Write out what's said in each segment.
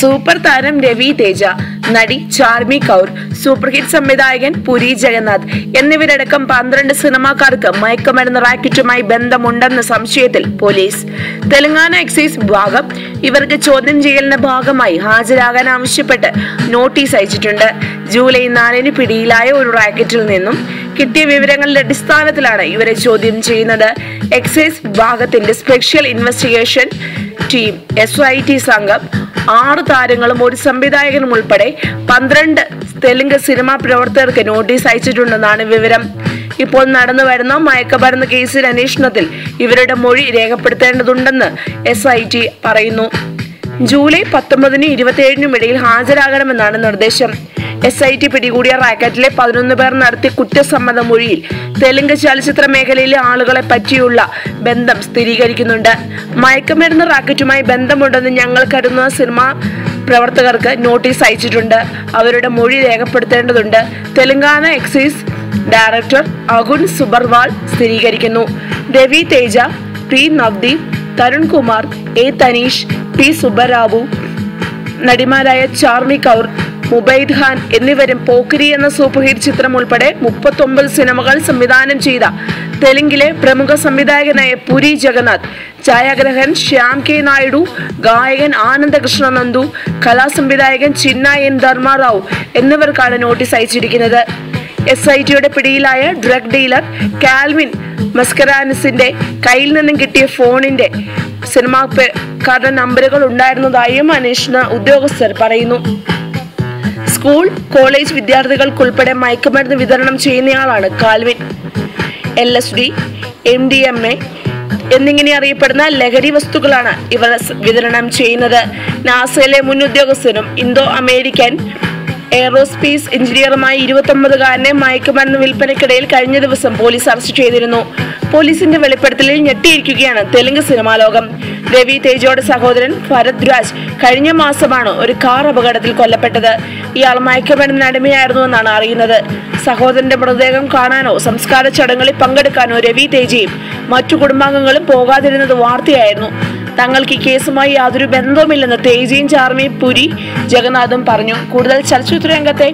Super താരം രവി തേജ നടി Charmi Kaur super hit സംവിധായകൻ പുരി ജഗന്നാഥ് എന്നിവരടക്കം പന്ത്രണ്ട് സിനിമാക്കാർക്ക് മയക്കുമരുന്ന് റാക്കറ്റുമായി ബന്ധമുണ്ടെന്ന സംശയത്തിൽ പോലീസ്. തെലങ്കാന എക്സൈസ് വിഭാഗം ഇവർക്ക് ചോദ്യം ചെയ്യലിന്റെ ഭാഗമായി ഹാജരാകാൻ ആവശ്യപ്പെട്ട് നോട്ടീസ് അയച്ചിട്ടുണ്ട്. ജൂലൈ നാലിന് പിടിയിലായ ഒരു റാക്കറ്റിൽ നിന്നും കിട്ടിയ വിവരങ്ങളുടെ അടിസ്ഥാനത്തിലാണ് ഇവരെ ചോദ്യം ചെയ്യുന്നത്. എക്സൈസ് വിഭാഗത്തിന്റെ സ്പെഷ്യൽ ഇൻവെസ്റ്റിഗേഷൻ ടീം എസ് സംഘം ആറ് താരങ്ങളും ഒരു സംവിധായകനും ഉൾപ്പെടെ പന്ത്രണ്ട് തെലുങ്ക് സിനിമാ പ്രവർത്തകർക്ക് നോട്ടീസ് അയച്ചിട്ടുണ്ടെന്നാണ് വിവരം. ഇപ്പോൾ നടന്നു വരുന്ന മയക്കമരുന്ന് കേസിൽ അന്വേഷണത്തിൽ ഇവരുടെ മൊഴി രേഖപ്പെടുത്തേണ്ടതുണ്ടെന്ന് എസ് ഐ ടി പറയുന്നു. ജൂലൈ പത്തൊമ്പതിനും ഇരുപത്തിയേഴിനും ഇടയിൽ ഹാജരാകണമെന്നാണ് നിർദ്ദേശം. എസ് ഐ ടി പിടികൂടിയ റാക്കറ്റിലെ പതിനൊന്ന് പേർ നടത്തിയ കുറ്റസമ്മത മൊഴിയിൽ തെലുങ്ക് ചലച്ചിത്ര മേഖലയിലെ ആളുകളെ പറ്റിയുള്ള ബന്ധം സ്ഥിരീകരിക്കുന്നുണ്ട്. മയക്കുമരുന്ന് റാക്കറ്റുമായി ബന്ധമുണ്ടെന്ന് ഞങ്ങൾ കരുതുന്ന സിനിമ പ്രവർത്തകർക്ക് നോട്ടീസ് അയച്ചിട്ടുണ്ട്. അവരുടെ മൊഴി രേഖപ്പെടുത്തേണ്ടതുണ്ട്. തെലങ്കാന എക്സൈസ് ഡയറക്ടർ അഗുൻ സുബർവാൾ സ്ഥിരീകരിക്കുന്നു. Ravi Teja P Navdeep Tarun Kumar A Tanish P Subbarao നടിമാരായ Charmi Kaur Mumaith Khan എന്നിവരും പോക്കിരി എന്ന സൂപ്പർ ഹിറ്റ് ചിത്രം ഉൾപ്പെടെ മുപ്പത്തൊമ്പത് സിനിമകൾ സംവിധാനം ചെയ്ത തെലുങ്കിലെ പ്രമുഖ സംവിധായകനായ പുരി ജഗന്നാഥ് ഛായാഗ്രഹൻ ശ്യാം കെ നായിഡു ഗായകൻ ആനന്ദകൃഷ്ണ നന്ദു കലാസംവിധായകൻ ചിന്ന എൻ ധർമാറാവു എന്നിവർക്കാണ് നോട്ടീസ് അയച്ചിരിക്കുന്നത്. എസ് ഐ ടിയുടെ പിടിയിലായ ഡ്രഗ് ഡീലർ കാൽവിൻ മസ്കരാനസിന്റെ കയ്യിൽ നിന്നും കിട്ടിയ ഫോണിന്റെ സിനിമാക്കാരുടെ നമ്പറുകൾ ഉണ്ടായിരുന്നതായും അന്വേഷണ ഉദ്യോഗസ്ഥർ പറയുന്നു. സ്കൂൾ കോളേജ് വിദ്യാർത്ഥികൾക്കുൾപ്പെടെ മയക്കുമരുന്ന് വിതരണം ചെയ്യുന്നയാളാണ് Calvin. L S D M D M A എന്നിങ്ങനെ അറിയപ്പെടുന്ന ലഹരി വസ്തുക്കളാണ് ഇവർ വിതരണം ചെയ്യുന്നത്. നാസയിലെ മുൻ ഉദ്യോഗസ്ഥനും ഇന്തോ അമേരിക്കൻ എയറോസ്പേസ് എഞ്ചിനീയറുമായ ഇരുപത്തൊമ്പതുകാരനെ മയക്കുമരുന്ന് വിൽപ്പനയ്ക്കിടയിൽ കഴിഞ്ഞ ദിവസം പോലീസ് അറസ്റ്റ് ചെയ്തിരുന്നു. പോലീസിന്റെ വെളിപ്പെടുത്തലിൽ ഞെട്ടിയിരിക്കുകയാണ് തെലുങ്ക് സിനിമാ ലോകം. രവി തേജയുടെ സഹോദരൻ ഭരത് രാജ് കഴിഞ്ഞ മാസമാണ് ഒരു കാർ അപകടത്തിൽ കൊല്ലപ്പെട്ടത്. ഇയാൾ മയക്കപ്പെടുന്ന അടിമയായിരുന്നു എന്നാണ് അറിയുന്നത്. സഹോദരന്റെ മൃതദേഹം കാണാനോ സംസ്കാര ചടങ്ങുകളിൽ പങ്കെടുക്കാനോ രവി തേജയും മറ്റു കുടുംബാംഗങ്ങളും പോകാതിരുന്നത് വാർത്തയായിരുന്നു. തങ്ങൾക്ക് ഈ കേസുമായി യാതൊരു ബന്ധവുമില്ലെന്ന് തേജയും ചാർമി പുരി ജഗന്നാഥും പറഞ്ഞു. കൂടുതൽ ചലച്ചിത്ര രംഗത്തെ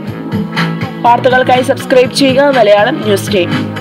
വാർത്തകൾക്കായി സബ്സ്ക്രൈബ് ചെയ്യുക മലയാളം ന്യൂസ് ടൈം.